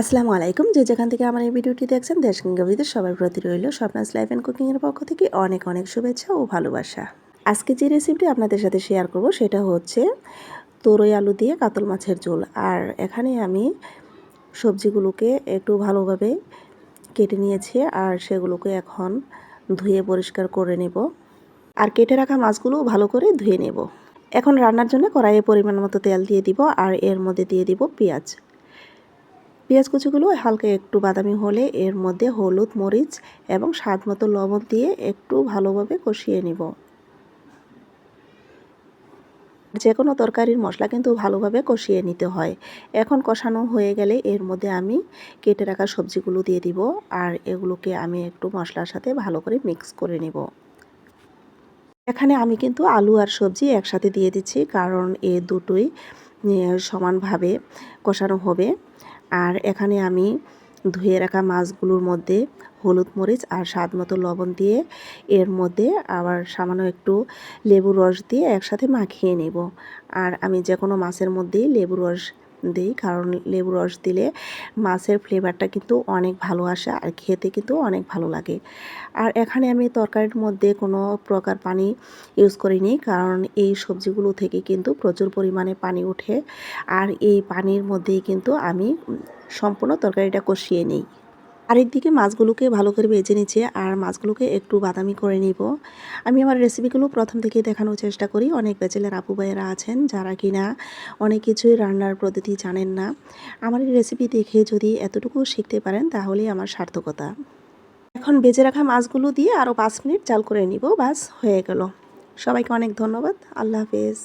আসসালামু আলাইকুম। যে যেখান থেকে আমার এই ভিডিওটি দেখছেন, দেশ কিংবা বিদেশ সবার প্রতি রইল স্বপ্নাস লাইফ অ্যান্ড কুকিংয়ের পক্ষ থেকে অনেক অনেক শুভেচ্ছা ও ভালোবাসা। আজকে যে রেসিপিটি আপনাদের সাথে শেয়ার করব, সেটা হচ্ছে তরই আলু দিয়ে কাতল মাছের ঝোল। আর এখানে আমি সবজিগুলোকে একটু ভালোভাবে কেটে নিয়েছি আর সেগুলোকে এখন ধুয়ে পরিষ্কার করে নেব। আর কেটে রাখা মাছগুলো ভালো করে ধুয়ে নেব। এখন রান্নার জন্য কড়াইয়ে পরিমাণ মতো তেল দিয়ে দিব আর এর মধ্যে দিয়ে দিব পেঁয়াজ। পেঁয়াজ কুচিগুলো হালকা একটু বাদামি হলে এর মধ্যে হলুদ, মরিচ এবং স্বাদ মতো লবণ দিয়ে একটু ভালোভাবে কষিয়ে নিব। যে কোনো তরকারির মশলা কিন্তু ভালোভাবে কষিয়ে নিতে হয়। এখন কষানো হয়ে গেলে এর মধ্যে আমি কেটে রাখা সবজিগুলো দিয়ে দিব আর এগুলোকে আমি একটু মশলার সাথে ভালো করে মিক্স করে নেব। এখানে আমি কিন্তু আলু আর সবজি একসাথে দিয়ে দিচ্ছি, কারণ এ দুটোই সমানভাবে কষানো হবে। আর এখানে আমি ধুয়ে রাখা মাছগুলোর মধ্যে হলুদ মরিচ আর স্বাদ মতো লবণ দিয়ে এর মধ্যে আবার সামান্য একটু লেবু রস দিয়ে একসাথে মাখিয়ে নেব। আর আমি যে কোনো মাছের মধ্যেই লেবু রস দিই, কারণ লেবু রস দিলে মাছের ফ্লেভারটা কিন্তু অনেক ভালো আসে আর খেতে কিন্তু অনেক ভালো লাগে। আর এখানে আমি তরকারির মধ্যে কোনো প্রকার পানি ইউজ করিনি, কারণ এই সবজিগুলো থেকে কিন্তু প্রচুর পরিমাণে পানি ওঠে। আর এই পানির মধ্যেই কিন্তু আমি সম্পূর্ণ তরকারিটা কষিয়ে নিই। আরেকদিকে মাছগুলোকে ভালো করে ভেজে নিচ্ছে আর মাছগুলোকে একটু বাদামি করে নিব। আমি আমার রেসিপিগুলো প্রথম থেকে দেখানোর চেষ্টা করি। অনেক বেচেলের আপু ভাইয়েরা আছেন যারা কিনা অনেক কিছুই রান্নার পদ্ধতি জানেন না। আমার এই রেসিপি দেখে যদি এতটুকু শিখতে পারেন তাহলেই আমার সার্থকতা। এখন বেজে রাখা মাছগুলো দিয়ে আরও পাঁচ মিনিট চাল করে নিব। বাস হয়ে গেল। সবাইকে অনেক ধন্যবাদ। আল্লাহ হাফেজ।